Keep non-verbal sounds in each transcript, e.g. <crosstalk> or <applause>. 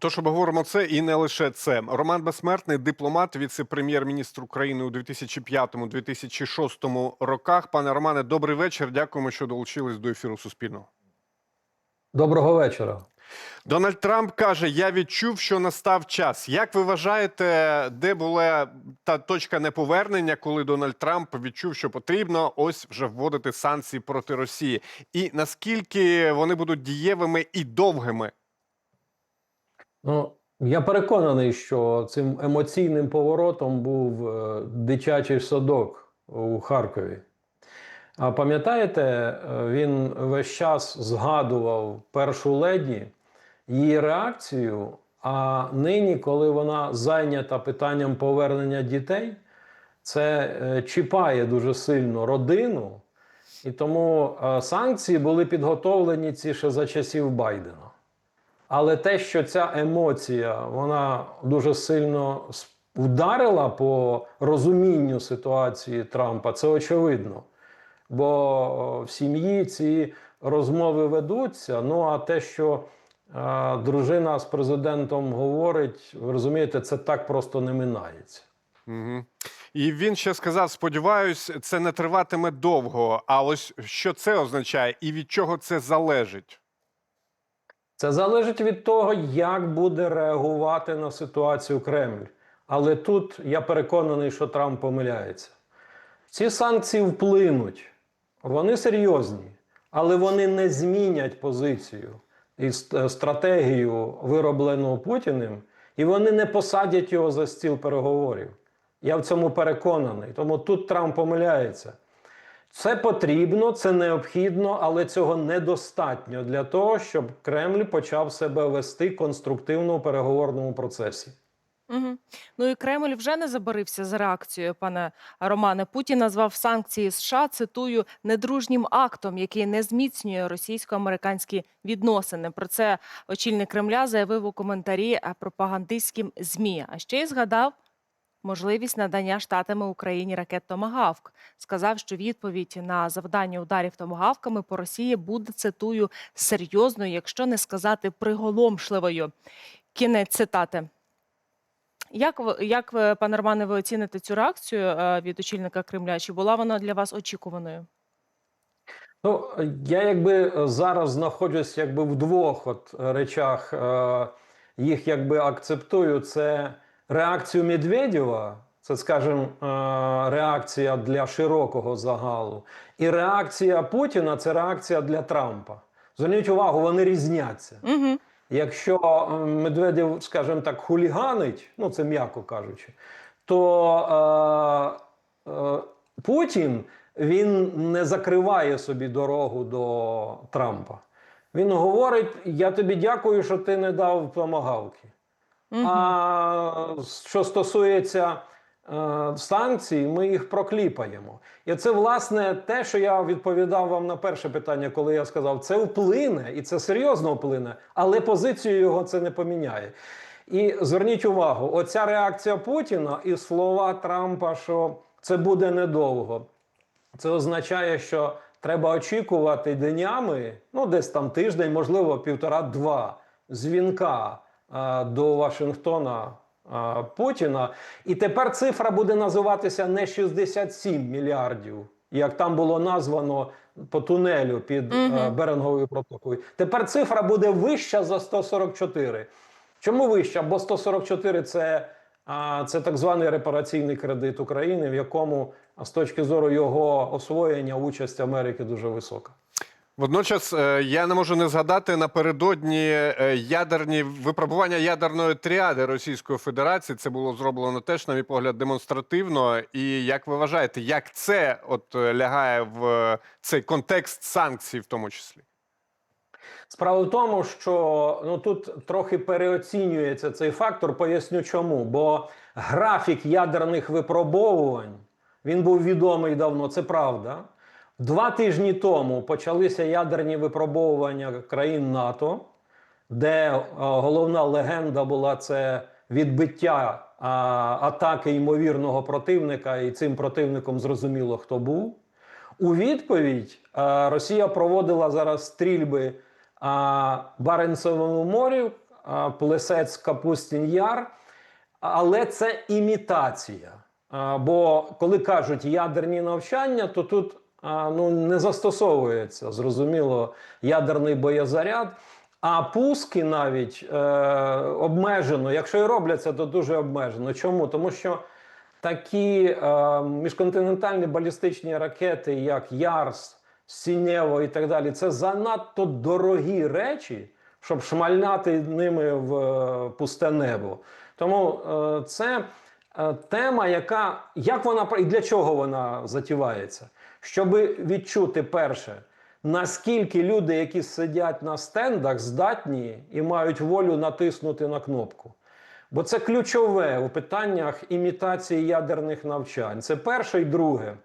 Тож обговоримо це і не лише це. Роман Безсмертний, дипломат, віце-прем'єр-міністр України у 2005-2006 роках. Пане Романе, добрий вечір. Дякуємо, що долучились до ефіру Суспільного. Доброго вечора. Дональд Трамп каже: Я відчув, що настав час. Як ви вважаєте, де була та точка неповернення, коли Дональд Трамп відчув, що потрібно ось вже вводити санкції проти Росії? І наскільки вони будуть дієвими і довгими? Ну, я переконаний, що цим емоційним поворотом був е, дитячий садок у Харкові. А пам'ятаєте, е, він весь час згадував першу леді, її реакцію. А нині, коли вона зайнята питанням повернення дітей, це е, чіпає дуже сильно родину. І тому санкції були підготовлені ці ще за часів Байдена. Але те, що ця емоція вона дуже сильно вдарила по розумінню ситуації Трампа, це очевидно. Бо в сім'ї ці розмови ведуться. Ну а те, що е, дружина з президентом говорить, ви розумієте, це так просто не минається. Угу. І він ще сказав: сподіваюсь, це не триватиме довго. А ось що це означає і від чого це залежить? Це залежить від того, як буде реагувати на ситуацію Кремль. Але тут я переконаний, що Трамп помиляється. Ці санкції вплинуть, вони серйозні, але вони не змінять позицію і стратегію, вироблену Путіним, і вони не посадять його за стіл переговорів. Я в цьому переконаний. Тому тут Трамп помиляється. Це потрібно, це необхідно, але цього недостатньо для того, щоб Кремль почав себе вести конструктивно у переговорному процесі. Угу. Ну і Кремль вже не забарився з реакцією, пане Романе. Путін назвав санкції США, цитую, недружнім актом, який не зміцнює російсько-американські відносини. Про це очільник Кремля заявив у коментарі пропагандистським ЗМІ. А ще й згадав можливість надання штатами Україні ракет Томагавк. Сказав, що відповідь на завдання ударів томагавками по Росії буде цитую серйозною, якщо не сказати приголомшливою. Кінець цитати. Як ви, як ви, пане Романе, ви оціните цю реакцію е, від очільника Кремля? Чи була вона для вас очікуваною? Ну, я якби зараз знаходжусь якби в двох от речах, е, їх якби акцептую. Це реакцію Медведєва, це, скажімо, е, реакція для широкого загалу, і реакція Путіна це реакція для Трампа. Зверніть увагу, вони різняться. Угу. Якщо е, Медведєв, скажімо так, хуліганить, ну це м'яко кажучи, то е, е, Путін він не закриває собі дорогу до Трампа. Він говорить: Я тобі дякую, що ти не дав томагавки. А що стосується е, санкцій, ми їх прокліпаємо. І це власне те, що я відповідав вам на перше питання, коли я сказав, це вплине, і це серйозно вплине, але позицію його це не поміняє. І зверніть увагу, оця реакція Путіна і слова Трампа, що це буде недовго. Це означає, що треба очікувати днями, ну десь там тиждень, можливо, півтора-два дзвінка до Вашингтона Путіна. І тепер цифра буде називатися не 67 мільярдів, як там було названо по тунелю під а, Беринговою протокою. Тепер цифра буде вища за 144. Чому вища? Бо 144 це, це так званий репараційний кредит України, в якому з точки зору його освоєння участь Америки дуже висока. Водночас е, я не можу не згадати напередодні е, ядерні випробування ядерної тріади Російської Федерації. Це було зроблено теж, на мій погляд, демонстративно. І як ви вважаєте, як це от е, лягає в цей контекст санкцій, в тому числі? Справа в тому, що ну тут трохи переоцінюється цей фактор. Поясню чому. Бо графік ядерних випробовувань він був відомий давно, це правда. Два тижні тому почалися ядерні випробовування країн НАТО, де е, головна легенда була це відбиття а, атаки ймовірного противника, і цим противником зрозуміло, хто був. У відповідь е, Росія проводила зараз стрільби Баренцевому морі, а, Плесець Капустін Яр, але це імітація. Бо коли кажуть ядерні навчання, то тут ну, не застосовується зрозуміло ядерний боєзаряд. А пуски навіть е, обмежено, якщо і робляться, то дуже обмежено. Чому? Тому що такі е, міжконтинентальні балістичні ракети, як Ярс, Сінєво і так далі, це занадто дорогі речі, щоб шмальняти ними в е, пусте небо. Тому е, це е, тема, яка як вона і для чого вона затівається? Щоб відчути перше, наскільки люди, які сидять на стендах, здатні і мають волю натиснути на кнопку. Бо це ключове у питаннях імітації ядерних навчань. Це перше і друге.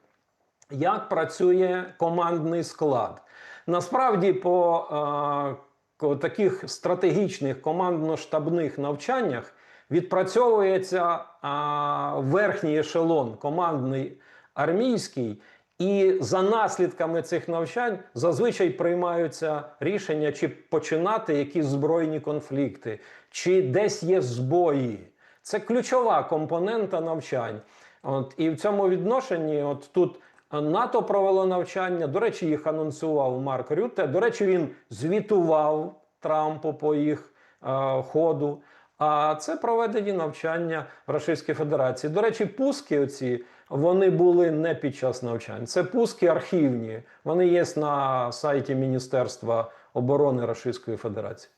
Як працює командний склад? Насправді, по е, таких стратегічних командно-штабних навчаннях відпрацьовується а, верхній ешелон, командний армійський, і за наслідками цих навчань зазвичай приймаються рішення, чи починати якісь збройні конфлікти, чи десь є збої. Це ключова компонента навчань. От, і в цьому відношенні, от тут НАТО провело навчання. До речі, їх анонсував Марк Рютте. До речі, він звітував Трампу по їх е, ходу. А це проведені навчання в Російській Федерації. До речі, пуски оці вони були не під час навчань. Це пуски архівні. Вони є на сайті Міністерства оборони Російської Федерації.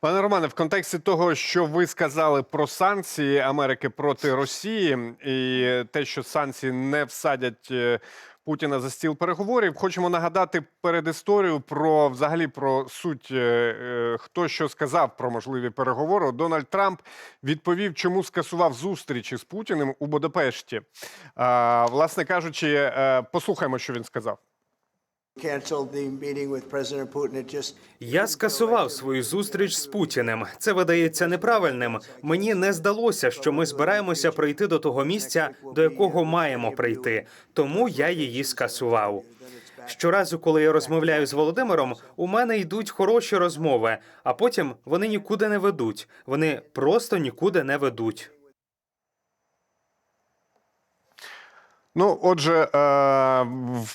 Пане Романе, в контексті того, що ви сказали про санкції Америки проти Росії, і те, що санкції не всадять е, Путіна за стіл переговорів, хочемо нагадати перед історію про взагалі про суть, е, е, хто що сказав про можливі переговори. Дональд Трамп відповів, чому скасував зустрічі з Путіним у Будапешті. Власне кажучи, е, послухаймо, що він сказав. Я скасував свою зустріч з Путіним. Це видається неправильним. Мені не здалося, що ми збираємося прийти до того місця, до якого маємо прийти. Тому я її скасував. Щоразу, коли я розмовляю з Володимиром, у мене йдуть хороші розмови, а потім вони нікуди не ведуть. Вони просто нікуди не ведуть. Ну, отже, е,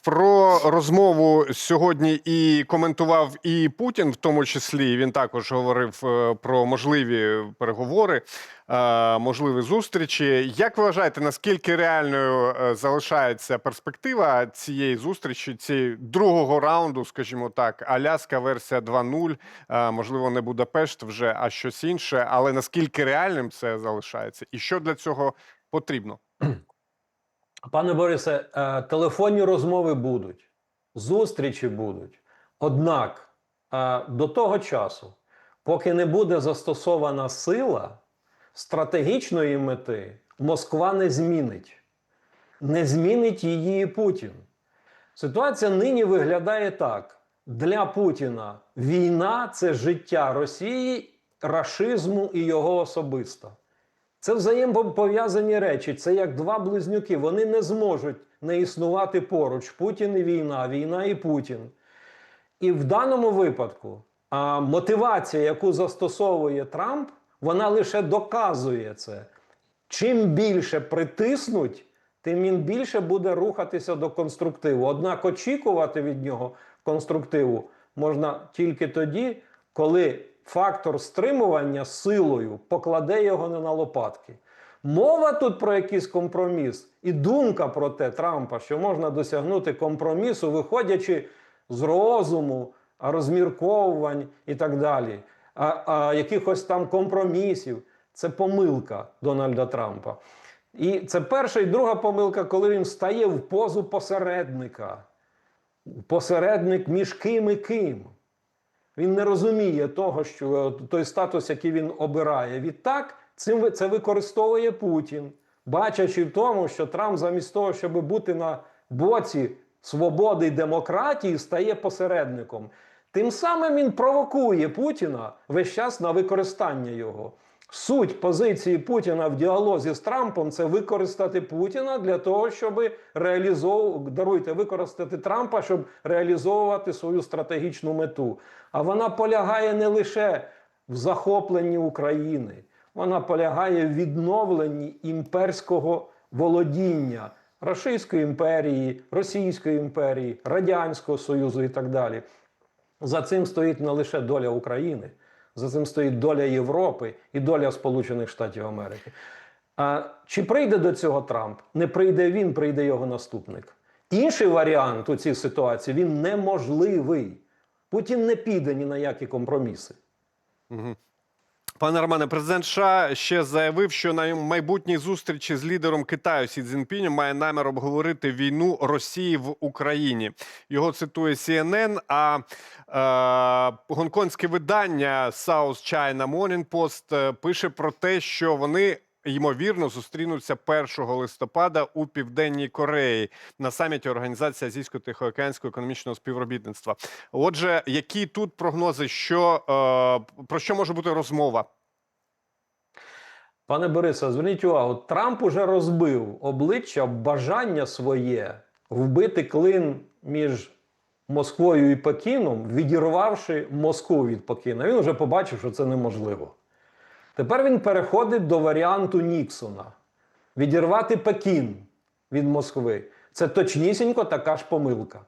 про розмову сьогодні і коментував і Путін, в тому числі він також говорив е, про можливі переговори, е, можливі зустрічі. Як ви вважаєте, наскільки реальною залишається перспектива цієї зустрічі, цієї другого раунду, скажімо так, Аляска версія 2.0, е, можливо, не Будапешт вже, а щось інше, але наскільки реальним це залишається, і що для цього потрібно? <clears throat> Пане Борисе, е, телефонні розмови будуть, зустрічі будуть. Однак е, до того часу, поки не буде застосована сила, стратегічної мети Москва не змінить. Не змінить її Путін. Ситуація нині виглядає так: для Путіна війна це життя Росії, рашизму і його особисто. Це взаємопов'язані речі. Це як два близнюки. Вони не зможуть не існувати поруч. Путін і війна, війна і Путін. І в даному випадку а, мотивація, яку застосовує Трамп, вона лише доказує це. Чим більше притиснуть, тим він більше буде рухатися до конструктиву. Однак очікувати від нього конструктиву можна тільки тоді, коли фактор стримування силою покладе його не на лопатки. Мова тут про якийсь компроміс, і думка про те Трампа, що можна досягнути компромісу, виходячи з розуму, розмірковувань і так далі, а, а якихось там компромісів. Це помилка Дональда Трампа. І це перша і друга помилка, коли він стає в позу посередника. Посередник між ким і ким. Він не розуміє того, що е, той статус, який він обирає. Відтак цим це використовує Путін, бачачи в тому, що Трамп замість того, щоб бути на боці свободи і демократії, стає посередником. Тим самим він провокує Путіна весь час на використання його. Суть позиції Путіна в діалозі з Трампом це використати Путіна для того, щоб реалізовувати, даруйте, використати Трампа, щоб реалізовувати свою стратегічну мету. А вона полягає не лише в захопленні України. Вона полягає в відновленні імперського володіння Російської імперії, Російської імперії, Радянського Союзу і так далі. За цим стоїть не лише доля України, за цим стоїть доля Європи і доля Сполучених Штатів Америки. А чи прийде до цього Трамп? Не прийде він, прийде його наступник. Інший варіант у цій ситуації він неможливий. Путін не піде ні на які компроміси. Пане Романе, президент США ще заявив, що на майбутній зустрічі з лідером Китаю Сі Цзіньпінем має намір обговорити війну Росії в Україні. Його цитує CNN, А е, гонконгське видання South China Morning Post е, пише про те, що вони. Ймовірно, зустрінуться 1 листопада у південній Кореї на саміті Організації Азійсько-Тихоокеанського економічного співробітництва. Отже, які тут прогнози, що е, про що може бути розмова? Пане Борисе, зверніть увагу, Трамп уже розбив обличчя бажання своє вбити клин між Москвою і Пекіном, відірвавши Москву від Пекіна. Він вже побачив, що це неможливо. Тепер він переходить до варіанту Ніксона: відірвати Пекін від Москви. Це точнісінько така ж помилка.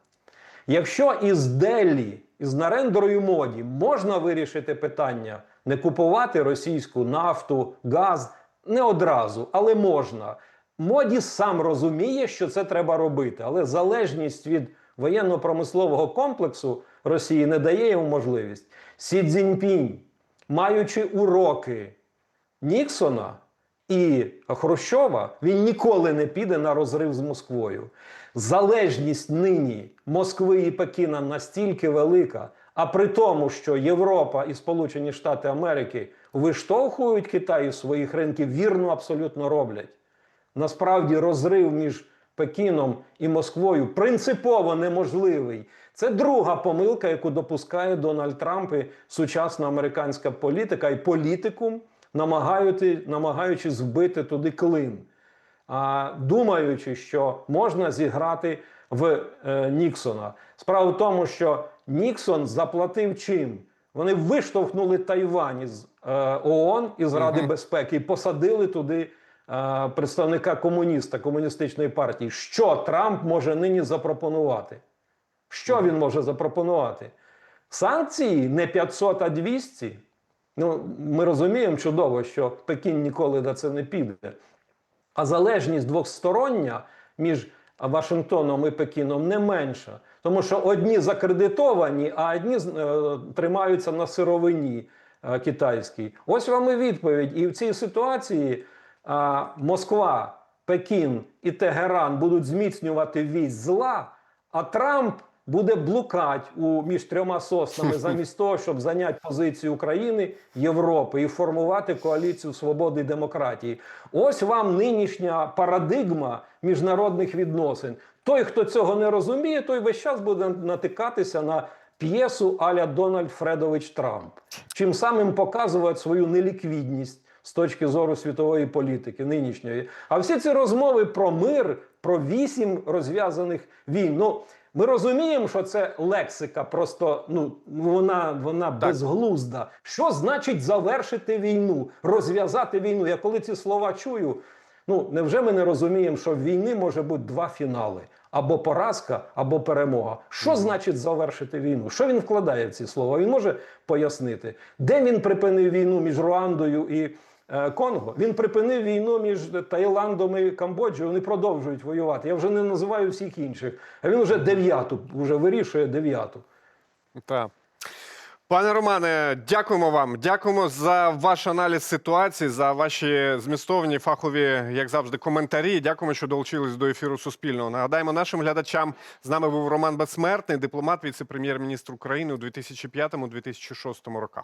Якщо із Делі, із Нарендерою моді можна вирішити питання не купувати російську нафту, газ не одразу, але можна. Моді сам розуміє, що це треба робити, але залежність від воєнно-промислового комплексу Росії не дає йому можливість. Сі Цзіньпінь, маючи уроки Ніксона і Хрущова, він ніколи не піде на розрив з Москвою. Залежність нині Москви і Пекіна настільки велика, а при тому, що Європа і Сполучені Штати Америки виштовхують Китай із своїх ринків, вірно абсолютно роблять. Насправді розрив між Пекіном і Москвою принципово неможливий. Це друга помилка, яку допускає Дональд Трамп і сучасна американська політика і політикум, намагаючись вбити туди клин, а, думаючи, що можна зіграти в е, Ніксона. Справа в тому, що Ніксон заплатив чим? Вони виштовхнули Тайвань із е, ООН із Ради безпеки і посадили туди представника комуніста, комуністичної партії. Що Трамп може нині запропонувати? Що він може запропонувати? Санкції не 500, а 200. Ну, ми розуміємо чудово, що Пекін ніколи на це не піде. А залежність двостороння між Вашингтоном і Пекіном не менша. Тому що одні закредитовані, а одні е, тримаються на сировині е, китайській. Ось вам і відповідь. І в цій ситуації Москва, Пекін і Тегеран будуть зміцнювати вісь зла, а Трамп буде блукати у між трьома соснами <laughs> замість того, щоб зайняти позицію України, Європи і формувати коаліцію свободи і демократії. Ось вам нинішня парадигма міжнародних відносин. Той, хто цього не розуміє, той весь час буде натикатися на п'єсу аля Дональд Фредович Трамп, чим самим показувати свою неліквідність з точки зору світової політики нинішньої. А всі ці розмови про мир, про вісім розв'язаних війн. Ну, ми розуміємо, що це лексика, просто ну вона, вона безглузда. Що значить завершити війну, розв'язати війну? Я коли ці слова чую, ну невже ми не розуміємо, що в війни може бути два фінали: або поразка, або перемога. Що значить завершити війну? Що він вкладає в ці слова? Він може пояснити, де він припинив війну між Руандою і Конго? Він припинив війну між Таїландом і Камбоджею. Вони продовжують воювати. Я вже не називаю всіх інших. А він вже дев'яту, вже вирішує дев'яту. Так. Пане Романе, дякуємо вам. Дякуємо за ваш аналіз ситуації, за ваші змістовні фахові, як завжди, коментарі. Dякуємо, що долучились до ефіру Суспільного. Нагадаємо нашим глядачам. З нами був Роман Безсмертний, дипломат, віце-прем'єр-міністр України у 2005-2006 роках.